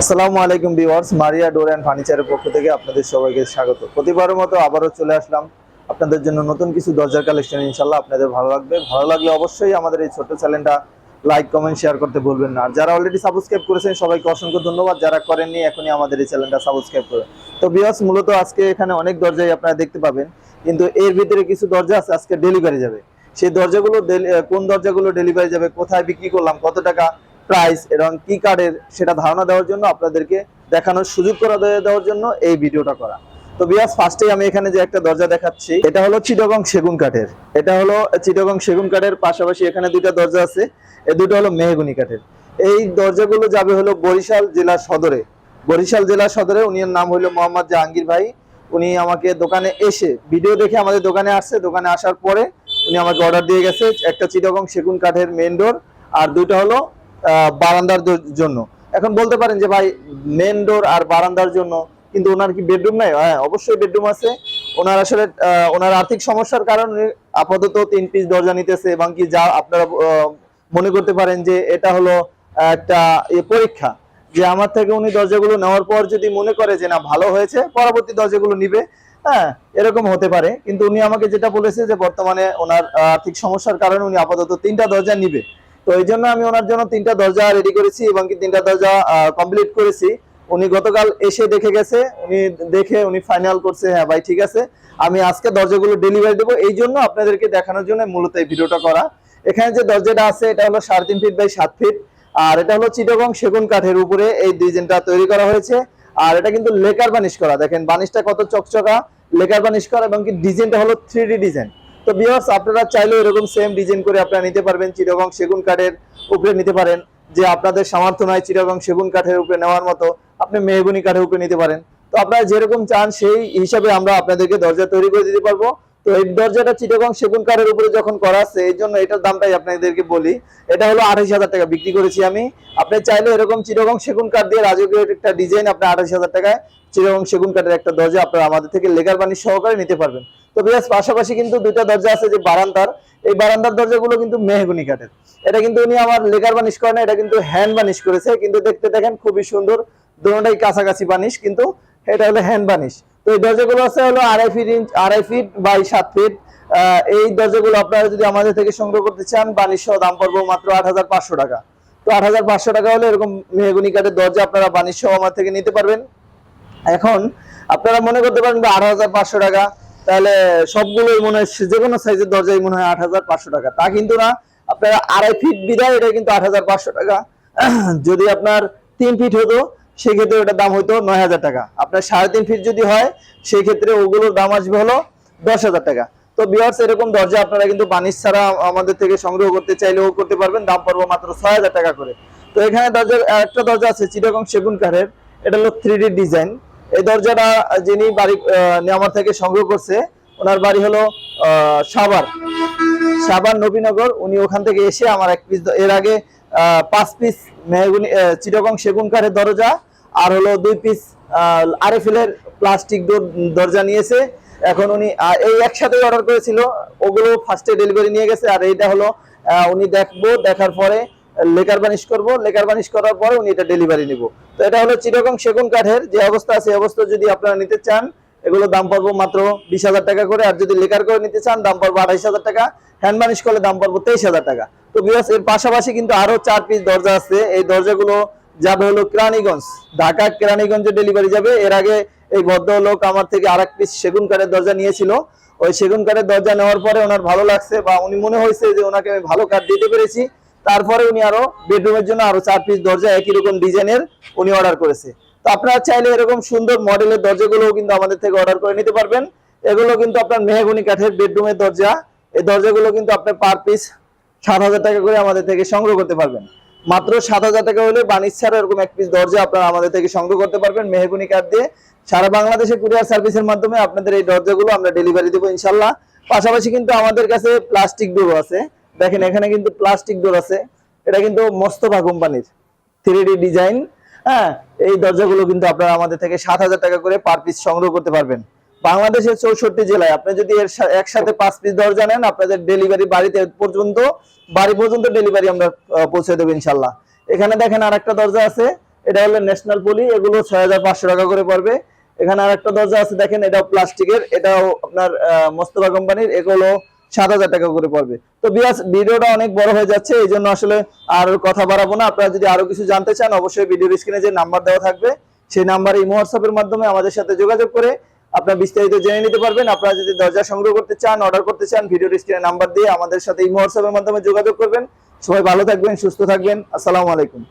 আসসালামু আলাইকুম viewers, Maria door and ফার্নিচারের পক্ষ থেকে আপনাদের সবাইকে স্বাগত। প্রতিবারের মতো আবারও চলে আসলাম। আপনাদের জন্য নতুন কিছু দরজার কালেকশন ইনশাল্লাহ আপনাদের ভালো লাগবে। ভালো লাগলে অবশ্যই আমাদের এই ছোট্ট চ্যানেলটা লাইক, কমেন্ট, শেয়ার করতে ভুলবেন না। আর যারা অলরেডি সাবস্ক্রাইব করেছেন, সবাইকে অসংখ্য ধন্যবাদ। যারা করেননি, এখনই আমাদের এই চ্যানেলটা সাবস্ক্রাইব করে তো ভিউয়ার্স, মূলত আজকে এখানে অনেক দরজাই আপনারা দেখতে পাবেন। কিন্তু এর ভিতরে কিছু দরজা আছে, আজকে ডেলিভারি যাবে। সেই দরজাগুলো কোন দরজাগুলো ডেলিভারি যাবে, কোথায় বিক্রি করলাম, কত টাকা প্রাইস এবং কি কার্ডের সেটা ধারণা দেওয়ার জন্য আপনাদেরকে দেখানোর সুযোগ করে দেওয়ার জন্য এই ভিডিওটা করা। তো বিয়াস ফার্স্টে আমি এখানে যে একটা দরজা দেখাচ্ছি, এটা হলো চিটাগং সেগুন কাঠের এটা হলো চিটাগং সেগুন কাঠের পাশাপাশি এখানে দুইটা দরজা আছে। এই দুটো হলো মেহগুনি কাঠের এই দরজাগুলো যাবে হলো বরিশাল জেলা সদরে। বরিশাল জেলা সদরে, উনি নাম হলো মোহাম্মদ জাহাঙ্গীর ভাই। উনি আমাকে দোকানে এসে ভিডিও দেখে আমাদের দোকানে আসছে। দোকানে আসার পরে উনি আমাকে অর্ডার দিয়ে গেছে। একটা চিটাগং সেগুন কাঠের মেন ডোর আর দুইটা হলো বারান্দার জন্য। এখন বলতে পারেন যে ভাই মেন ডোর আর বারান্দার জন্য, কিন্তু ওনার কি বেডরুম নাই? হ্যাঁ অবশ্যই বেডরুম আছে। ওনার আসলে ওনার আর্থিক সমস্যার কারণে আপাতত তিন পিস দরজা নিতেছে এবং কি যা আপনারা মনে করতে পারেন যে এটা হলো একটা পরীক্ষা। যে আমার থেকে উনি দরজাগুলো নেওয়ার পর যদি মনে করে যে না, ভালো হয়েছে, পরবর্তী দরজাগুলো নিবে। হ্যাঁ এরকম হতে পারে। কিন্তু উনি আমাকে যেটা বলেছে যে বর্তমানে ওনার আর্থিক সমস্যার কারণে উনি আপাতত তিনটা দরজা নিবে। তো এই জন্য আমি ওনার জন্য তিনটা দরজা রেডি করেছি এবং কি তিনটা দরজা কমপ্লিট করেছি। উনি গতকাল এসে দেখে গেছে, উনি দেখে উনি ফাইনাল করছে হ্যাঁ ভাই, ঠিক আছে। আমি আজকে দরজাগুলো ডেলিভারি দেবো। এই জন্য আপনাদেরকে দেখানোর জন্য মূলত এই ভিডিওটা করা। এখানে যে দরজাটা আছে, এটা হলো সাড়ে তিন ফিট বাই সাত ফিট আর এটা হলো চিটাগং সেগুন কাঠের উপরে এই ডিজাইনটা তৈরি করা হয়েছে। আর এটা কিন্তু লেকার বানিশ করা। দেখেন, বানিশটা কত চকচকা, লেকার বানিশ করা এবং কি ডিজাইনটা হলো থ্রি ডিজাইন। তো বিয়ার্স আপনারা চাইলে এরকম সেম ডিজাইন করে আপনারা নিতে পারবেন চিরগং সেগুন কাঠের উপরে নিতে পারেন, যে আপনাদের সামর্থ্য নয় চিরগং সেগুন কাঠের উপরে নেওয়ার মতো আপনি মেহগুনি কাঠের উপরে নিতে পারেন। তো আপনারা যেরকম চান সেই হিসাবে আমরা আপনাদেরকে দরজা তৈরি করে দিতে পারব। তো এই দরজাটা চিটাগং সেগুন কাঠের উপরে যখন করা আছে, এই জন্য এটার দামটাই আপনাদেরকে বলি। এটা হলো আঠাশ হাজার টাকা বিক্রি করেছি আমি। আপনি চাইলে এরকম চিটাগং সেগুন কাঠ দিয়ে রাজকীয় একটা ডিজাইন আপনি আঠাশ হাজার টাকায় চিটাগং সেগুন কাঠের একটা দরজা আপনারা আমাদের থেকে লেগার বাণী সহকারে নিতে পারবেন। তো বিয়াস, পাশাপাশি কিন্তু দুইটা দরজা আছে যে বারান্দার। এই বারান্দার দরজাগুলো কিন্তু মেহগুনি কাঠের। এটা কিন্তু উনি আমার লেগার বানিশ করে না, এটা কিন্তু হ্যান্ড বানিশ করেছে। কিন্তু দেখতে দেখেন খুবই সুন্দর, দুটোটাই কাছাকাছি বানিশ কিন্তু এটা হলো হ্যান্ড বানিশ তো এই দরজাগুলো আছে হলো আড়াই ফিট ইঞ্চ আড়াই ফিট বাই সাত ফিট এই দরজাগুলো আপনারা যদি আমাদের থেকে সংগ্রহ করতে চান সহ দাম পড়ব মাত্র আট হাজার পাঁচশো টাকা। তো আট হাজার পাঁচশো টাকা হলে এরকম মেহগুনি কাঠের দরজা আপনারা বানিশ আমার থেকে নিতে পারবেন। এখন আপনারা মনে করতে পারেন আট হাজার পাঁচশো টাকা, তাহলে সবগুলোই মনে হয় যে কোনো সাইজের দরজাই মনে হয় আট হাজার পাঁচশো টাকা। তা কিন্তু না, আপনারা আড়াই ফিট বিদায় এটা কিন্তু আট হাজার পাঁচশো টাকা। যদি আপনার তিন ফিট হতো সেক্ষেত্রে ওটার দাম হতো নয় হাজার টাকা। আপনার সাড়ে তিন ফিট যদি হয় সেই ক্ষেত্রে ওগুলোর দাম আসবে হলো দশ হাজার টাকা। তো বিয়ার্স এরকম দরজা আপনারা কিন্তু বানিশ ছাড়া আমাদের থেকে সংগ্রহ করতে চাইলেও করতে পারবেন। দাম পড়ব মাত্র ছয় হাজার টাকা করে। তো এখানে দরজা একটা দরজা আছে চিটাগং সেগুন কাঠের। এটা হলো থ্রি ডিজাইন এই দরজাটা যিনি বাড়ি আমার থেকে সংগ্রহ করছে ওনার বাড়ি হলো আহ, সাভার। সাভার নবীনগর। উনি ওখান থেকে এসে আমার এক পিস এর আগে পাঁচ পিস মেহগুনি চিটাগং সেগুন কাঠের দরজা আর হলো দুই পিস আরএফএলের প্লাস্টিক দরজা নিয়েছে। এখন উনি এই একসাথে অর্ডার করেছিল। ওগুলো ফার্স্টে ডেলিভারি নিয়ে গেছে। আর এইটা হলো উনি দেখব, দেখার পরে, লেকার বানিশ করব। লেকার বানিশ করার পরে উনি এটা ডেলিভারি নিব। তো এটা হলো চিটাগং সেগুন কাঠের। যে অবস্থা আছে অবস্থা যদি আপনারা নিতে চান, এগুলো দাম পড়ব মাত্র বিশ হাজার টাকা করে। আর যদি লেকার করে নিতে চান, দাম পড়ব আঠাইশ হাজার টাকা। হ্যান্ড বানিশ করলে দাম পড়ব তেইশ হাজার টাকা। তো বিয়াস এর পাশাপাশি কিন্তু আরও চার পিস দরজা আছে। এই দরজাগুলো যাবে হলো কেরানীগঞ্জ। ঢাকা কেরানীগঞ্জে ডেলিভারি যাবে, এর আগে এই ভদ্রলোক আমার থেকে আর এক পিস সেগুন কাঠের দরজা নিয়েছিল। ওই সেগুন কাঠের দরজা নেওয়ার পরে ওনার ভালো লাগছে বা উনি মনে হয়েছে যে ওনাকে আমি ভালো কাঠ দিতে পেরেছি। তারপরে উনি আরও বেডরুমের জন্য আরও চার পিস দরজা একই রকম ডিজাইনের উনি অর্ডার করেছে। তো আপনারা চাইলে এরকম সুন্দর মডেলের দরজাগুলোও কিন্তু আমাদের থেকে অর্ডার করে নিতে পারবেন। এগুলো কিন্তু আপনার মেহগুনি কাঠের বেডরুমের দরজা। এই দরজাগুলো কিন্তু আপনি পার পিস সাত হাজার টাকা করে আমাদের থেকে সংগ্রহ করতে পারবেন। মাত্র সাত হাজার টাকা হলে বাণিজ্য ছাড়া এরকম এক পিস দরজা আপনারা আমাদের থেকে সংগ্রহ করতে পারবেন, মেহগুনি কাঠ দিয়ে। সারা বাংলাদেশে কুরিয়ার সার্ভিসের মাধ্যমে আপনাদের এই দরজাগুলো আমরা ডেলিভারি দেবো ইনশাল্লাহ। পাশাপাশি কিন্তু আমাদের কাছে প্লাস্টিক ডোর আছে। দেখেন এখানে কিন্তু প্লাস্টিক ডোর আছে। এটা কিন্তু মস্তফা কোম্পানির থ্রি ডিজাইন হ্যাঁ এই দরজাগুলো কিন্তু আপনারা আমাদের থেকে সাত হাজার টাকা করে পার পিস সংগ্রহ করতে পারবেন। বাংলাদেশের চৌষট্টি জেলায় আপনি যদি এর একসাথে পাঁচ পিস দরজা নেন আপনাদের ডেলিভারি বাড়িতে পর্যন্ত বাড়ি পর্যন্ত ডেলিভারি আমরা পৌঁছে দেবো ইনশাল্লাহ। এখানে দেখেন আর একটা দরজা আছে এটা হলো ন্যাশনাল পলি এগুলো ছয় হাজার পাঁচশো টাকা করে পড়বে। এখানে আর একটা দরজা আছে দেখেন এটাও প্লাস্টিকের এটাও আপনার আহ, মোস্তফা কোম্পানির এগুলো সাত হাজার টাকা করে পড়বে। তো বিয়াস ভিডিওটা অনেক বড় হয়ে যাচ্ছে এই জন্য আসলে আর কথা বাড়াবো না। আপনারা যদি আরও কিছু জানতে চান অবশ্যই ভিডিওর স্ক্রিনে যে নাম্বার দেওয়া থাকবে সেই নাম্বারে ইমো হোয়াটসঅ্যাপের মাধ্যমে আমাদের সাথে যোগাযোগ করে আপনার বিস্তারিত জেনে নিতে পারবেন। আপনারা যদি দরজা সংগ্রহ করতে চান অর্ডার করতে চান, ভিডিওর স্ক্রিনে নাম্বার দিয়ে আমাদের সাথে এই হোয়াটসঅ্যাপের মাধ্যমে যোগাযোগ করবেন। সবাই ভালো থাকবেন, সুস্থ থাকবেন। আসসালামু আলাইকুম।